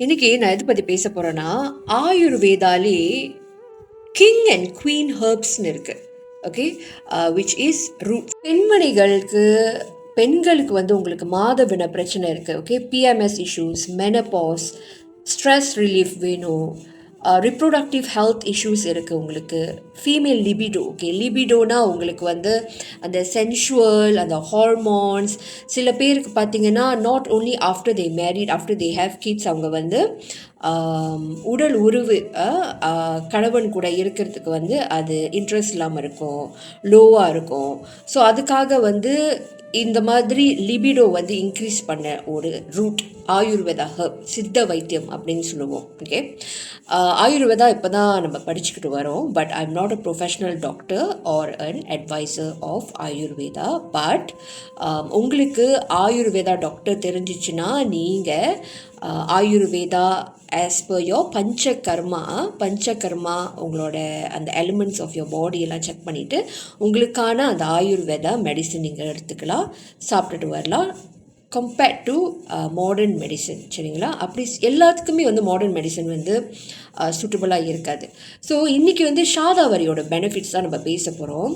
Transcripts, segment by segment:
இன்னைக்கு நான் எதை பற்றி பேச போகிறேன்னா ஆயுர்வேதாலே கிங் அண்ட் குவீன் ஹர்ப்ஸ்னு இருக்குது ஓகே விச் இஸ் ரூட் பெண்மணிகளுக்கு பெண்களுக்கு வந்து உங்களுக்கு மாதவின பிரச்சனை இருக்குது okay PMS issues menopause stress relief வேணும். ரிப்ரொடக்டிவ் ஹெல்த் இஷ்யூஸ் இருக்குது உங்களுக்கு. ஃபீமேல் லிபிடோ ஓகே லிபிடோனா உங்களுக்கு வந்து அந்த சென்ஷுவல் அந்த ஹார்மோன்ஸ் சில பேருக்கு பார்த்தீங்கன்னா not only after they married after they have kids அவங்க வந்து உடல் உருவு கணவன் கூட இருக்கிறதுக்கு வந்து அது இன்ட்ரெஸ்ட் இல்லாமல் இருக்கும் லோவாக இருக்கும். ஸோ அதுக்காக வந்து இந்த மாதிரி லிபிடோ வந்து இன்க்ரீஸ் பண்ண ஒரு ரூட் ஆயுர்வேதா ஹர்ப் சித்த வைத்தியம் அப்படின்னு சொல்லுவோம். ஓகே ஆயுர்வேதா இப்போ தான் நம்ம படிச்சுக்கிட்டு வரோம். But I am not a professional doctor or an advisor of Ayurveda but உங்களுக்கு ஆயுர்வேதா டாக்டர் தெரிஞ்சிச்சுன்னா நீங்கள் Ayurveda as per your panchakarma panchakarma உங்களோட அந்த எலிமெண்ட்ஸ் ஆஃப் யோர் பாடியெல்லாம் செக் பண்ணிவிட்டு உங்களுக்கான அந்த ஆயுர்வேதா மெடிசன் நீங்கள் எடுத்துக்கலாம் சாப்பிட்டுட்டு வரலாம். கம்பேர்ட் டு மாடர்ன் மெடிசன் சரிங்களா? அப்படி எல்லாத்துக்குமே வந்து மாடர்ன் மெடிசன் வந்து uh, சூட்டபுளாக இருக்காது. ஸோ இன்றைக்கி வந்து ஷாதாவரியோட பெனிஃபிட்ஸ் தான் நம்ம பேச போகிறோம்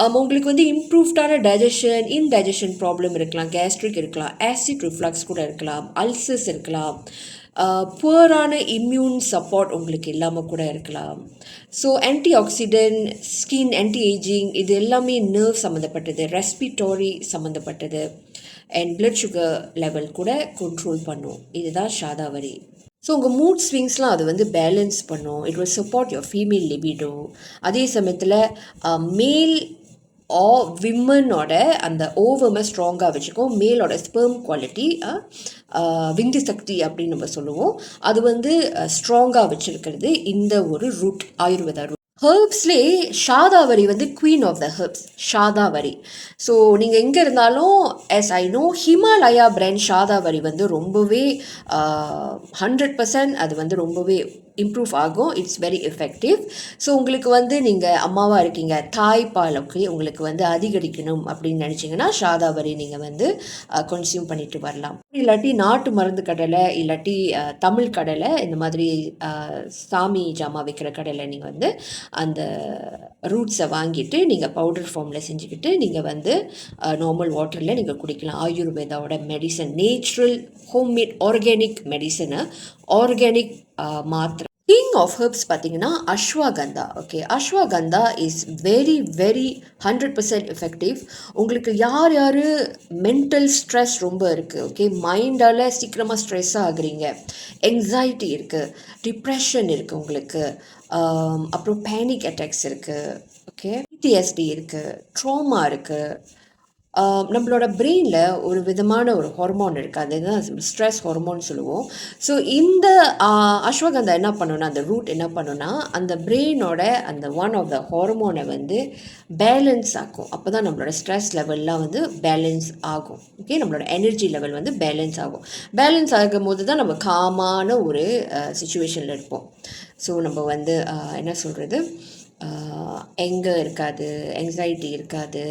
um, உங்களுக்கு வந்து இம்ப்ரூவ்டான டைஜஷன் இன்டைஜஷன் ப்ராப்ளம் இருக்கலாம் கேஸ்ட்ரிக் இருக்கலாம் ஆசிட் ரிஃப்ளக்ஸ் கூட இருக்கலாம் அல்சர்ஸ் இருக்கலாம். புவரான இம்யூன் சப்போர்ட் உங்களுக்கு இல்லாமல் கூட இருக்கலாம். So anti oxidant skin anti ageing இது எல்லாமே நர்வ் சம்மந்தப்பட்டது ரெஸ்பிட்டோரி சம்மந்தப்பட்டது அண்ட் பிளட் சுகர் லெவல் கூட கண்ட்ரோல் பண்ணும். இதுதான் ஷாதாவரி ஸோ உங்கள் மூட் ஸ்விங்ஸ்லாம் அது வந்து பேலன்ஸ் பண்ணும். It will support your female libido அதே சமயத்தில் மேல் ஆ விம்மனோட அந்த ஓவமை ஸ்ட்ராங்காக வச்சுக்கும். மேலோட ஸ்பெர்ம் குவாலிட்டி விந்து சக்தி அப்படின்னு நம்ம சொல்லுவோம். அது வந்து ஸ்ட்ராங்காக வச்சுருக்கிறது இந்த ஒரு ரூட் ஆயுர்வேதா ரூட் ஹர்ப்ஸ்லே ஷாதாவரி வந்து queen of the herbs shatavari. So நீங்கள் எங்கே இருந்தாலும் yes I know Himalaya brand shatavari வந்து ரொம்பவே ஹண்ட்ரட் பர்சன்ட் அது வந்து ரொம்பவே இம்ப்ரூவ் ஆகும். இட்ஸ் வெரி எஃபெக்டிவ் ஸோ உங்களுக்கு வந்து நீங்கள் அம்மாவாக இருக்கீங்க. தாய்ப்பால் ஓகே உங்களுக்கு வந்து அதிகரிக்கணும் அப்படின்னு நினச்சிங்கன்னா சாதாவரி நீங்கள் வந்து கன்சியூம் பண்ணிட்டு வரலாம். இல்லாட்டி நாட்டு மருந்து கடலை இல்லாட்டி தமிழ் கடலை இந்த மாதிரி சாமி ஜாமா வைக்கிற கடையில் நீங்கள் வந்து அந்த ரூட்ஸை வாங்கிட்டு நீங்கள் பவுடர் ஃபார்மில் செஞ்சுக்கிட்டு நீங்கள் வந்து நார்மல் வாட்டரில் நீங்கள் குடிக்கலாம். ஆயுர்வேதாவோட மெடிசன் நேச்சுரல் ஹோம்மேட் ஆர்கானிக் மெடிசனை ஆர்கானிக் மாத்திரை கிங் ஆஃப் ஹெர்ப்ஸ் பார்த்தீங்கன்னா ashwagandha okay ashwagandha is very very hundred percent effective உங்களுக்கு யார் யார் மென்டல் ஸ்ட்ரெஸ் ரொம்ப இருக்குது ஓகே மைண்டால் சீக்கிரமாக ஸ்ட்ரெஸ் ஆகுறீங்க. எங்ஸைட்டி இருக்குது டிப்ரெஷன் இருக்குது உங்களுக்கு அப்புறம் பேனிக் அட்டாக்ஸ் இருக்குது ஓகே பிடிஎஸ்டி இருக்குது ட்ராமா இருக்குது நம்மளோட பிரெயினில் ஒரு விதமான ஒரு ஹார்மோன் இருக்குது அதுதான் ஸ்ட்ரெஸ் ஹார்மோன் சொல்லுவோம். ஸோ இந்த அஸ்வகந்தா என்ன பண்ணுன்னா அந்த ரூட் என்ன பண்ணுன்னா அந்த பிரெயினோட அந்த ஒன் ஆஃப் த ஹார்மோனை வந்து பேலன்ஸ் ஆகும் அப்போ தான் நம்மளோட ஸ்ட்ரெஸ் லெவல்லாம் வந்து பேலன்ஸ் ஆகும். ஓகே நம்மளோட எனர்ஜி லெவல் வந்து பேலன்ஸ் ஆகும். பேலன்ஸ் ஆகும் போது தான் நம்ம காமான ஒரு சுச்சுவேஷனில் இருப்போம். ஸோ நம்ம வந்து என்ன சொல்கிறது எங்கே இருக்காது எங்ஸைட்டி இருக்காது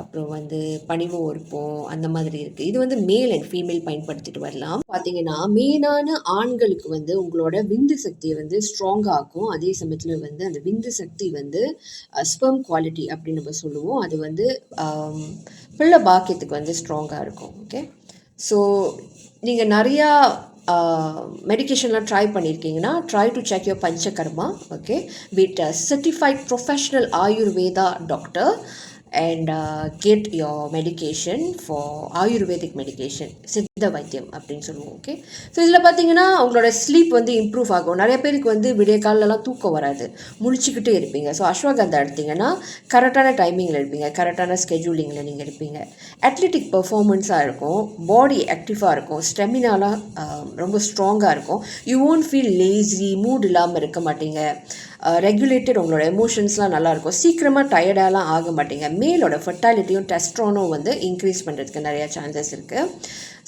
அப்புறம் வந்து பணிவும் இருப்போம் அந்த மாதிரி இருக்குது இது வந்து மேல் அண்ட் ஃபீமேல் பயன்படுத்திட்டு வரலாம். பார்த்தீங்கன்னா மெயினான ஆண்களுக்கு வந்து உங்களோட விந்து சக்தியை வந்து ஸ்ட்ராங் ஆகும் அதே சமயத்தில் வந்து அந்த விந்து சக்தி வந்து ஸ்பெர்ம் குவாலிட்டி அப்படின்னு நம்ம சொல்லுவோம். அது வந்து பிள்ளை பாக்கியத்துக்கு வந்து ஸ்ட்ராங்காக இருக்கும். ஓகே ஸோ நீங்கள் நிறையா மெடிக்கேஷன்லாம் try பண்ணியிருக்கீங்கன்னா try to check your panchakarma okay with certified professional Ayurveda doctor and get your medication for Ayurvedic medication சித்த வைத்தியம் அப்படின்னு சொல்லுவோம் ஓகே ஸோ இதில் பார்த்தீங்கன்னா உங்களோட ஸ்லீப் வந்து இம்ப்ரூவ் ஆகும். நிறைய பேருக்கு வந்து விடிய காலெல்லாம் தூக்கம் வராது. முழிச்சுக்கிட்டே இருப்பீங்க. ஸோ அஸ்வகந்தா எடுத்தீங்கன்னா கரெக்டான டைமிங்கில் இருப்பீங்க. கரெக்டான ஸ்கெட்யூலிங்கில் நீங்கள் இருப்பீங்க. அத்லெட்டிக் பர்ஃபார்மன்ஸாக இருக்கும். பாடி ஆக்டிவாக இருக்கும். ஸ்டெமினாலாம் ரொம்ப ஸ்ட்ராங்காக இருக்கும். You won't feel lazy mood இல்லாமல் இருக்க மாட்டீங்க. ரெகுலேட்டட் உங்களோட எமோஷன்ஸ்லாம் நல்லாயிருக்கும். சீக்கிரமாக டயர்டாலாம் ஆக மாட்டீங்க. மேலோட ஃபர்டாலிட்டியும் டெஸ்ட்ரானும் வந்து இன்க்ரீஸ் பண்ணுறதுக்கு நிறையா சான்சஸ் இருக்குது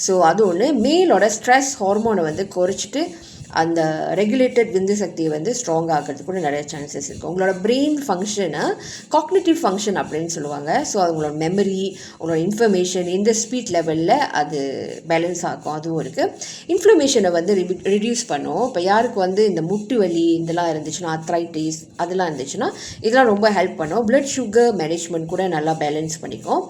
ஸோ அது ஒன்று மேலோட ஸ்ட்ரெஸ் ஹார்மோனை வந்து குறைச்சிட்டு அந்த ரெகுலேட்டட் விந்து சக்தியை வந்து ஸ்ட்ராங் ஆகிறதுக்கு கூட நிறைய சான்சஸ் இருக்குது உங்களோட பிரெயின் ஃபங்க்ஷனை காக்னேட்டிவ் ஃபங்க்ஷன் அப்படின்னு சொல்லுவாங்க. ஸோ உங்களோட மெமரி உங்களோட இன்ஃபர்மேஷன் இந்த ஸ்பீட் லெவலில் அது பேலன்ஸ் ஆகும் அதுவும் இருக்குது இன்ஃப்ளமேஷனை வந்து ரிடியூஸ் பண்ணும். இப்போ யாருக்கு வந்து இந்த முட்டு வலி இதெல்லாம் இருந்துச்சுன்னா அத்ரைட்டிஸ் அதெல்லாம் இருந்துச்சுன்னா இதெல்லாம் ரொம்ப ஹெல்ப் பண்ணும். பிளட் சுகர் மேனேஜ்மெண்ட் கூட நல்லா பேலன்ஸ் பண்ணிக்கும்.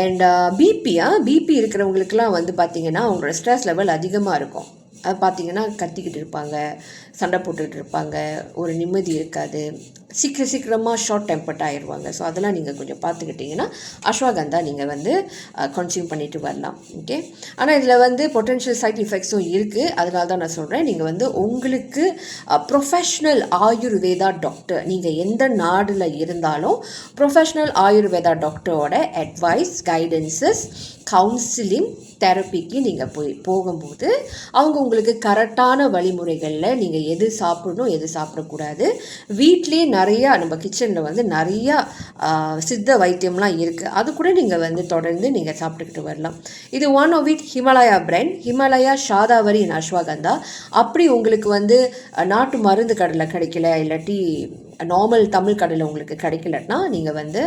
அண்ட் பிபியா பிபி இருக்கிறவங்களுக்குலாம் வந்து பார்த்திங்கன்னா அவங்களோட ஸ்ட்ரெஸ் லெவல் அதிகமாக இருக்கும். அது பார்த்திங்கன்னா கத்திக்கிட்டு இருப்பாங்க சண்டை போட்டுக்கிட்டு இருப்பாங்க ஒரு நிம்மதி இருக்காது. சீக்கிரம் சீக்கிரமாக ஷார்ட் டெம்பர்ட் ஆயிடுவாங்க ஸோ அதெல்லாம் நீங்கள் கொஞ்சம் பார்த்துக்கிட்டிங்கன்னா அஸ்வாகந்தா நீங்கள் வந்து கன்சியூம் பண்ணிட்டு வரலாம். ஓகே ஆனால் இதில் வந்து பொட்டென்ஷியல் சைட் எஃபெக்ட்ஸும் இருக்குது அதனால தான் நான் சொல்கிறேன் நீங்கள் வந்து உங்களுக்கு ப்ரொஃபஷ்னல் ஆயுர்வேதா டாக்டர் நீங்கள் எந்த நாடில் இருந்தாலும் ப்ரொஃபஷ்னல் ஆயுர்வேதா டாக்டரோட அட்வைஸ் கைடன்சஸ் கவுன்சிலிங் தெரப்பிக்கு நீங்கள் போய் போகும்போது அவங்க உங்களுக்கு கரெக்டான வழிமுறைகளில் நீங்கள் எது சாப்பிடணும் எது சாப்பிடக்கூடாது வீட்லேயே நிறையா நம்ம கிச்சனில் வந்து நிறையா சித்த வைத்தியம்லாம் இருக்குது அது கூட நீங்கள் வந்து தொடர்ந்து நீங்கள் சாப்பிட்டுக்கிட்டு வரலாம். இது one of it Himalaya brand Himalaya shatavari in ashwagandha அப்படி உங்களுக்கு வந்து நாட்டு மருந்து கடையில் கிடைக்கல இல்லாட்டி நார்மல் தமிழ் கடையில் உங்களுக்கு கிடைக்கலன்னா நீங்கள் வந்து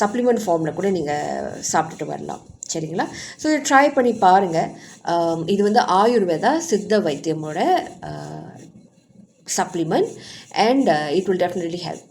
சப்ளிமெண்ட் ஃபார்மில் கூட நீங்கள் சாப்பிட்டுட்டு வரலாம். சரிங்களா? ஸோ இதை ட்ரை பண்ணி பாருங்கள் இது வந்து ஆயுர்வேதா சித்த வைத்தியமோட supplement and it will definitely help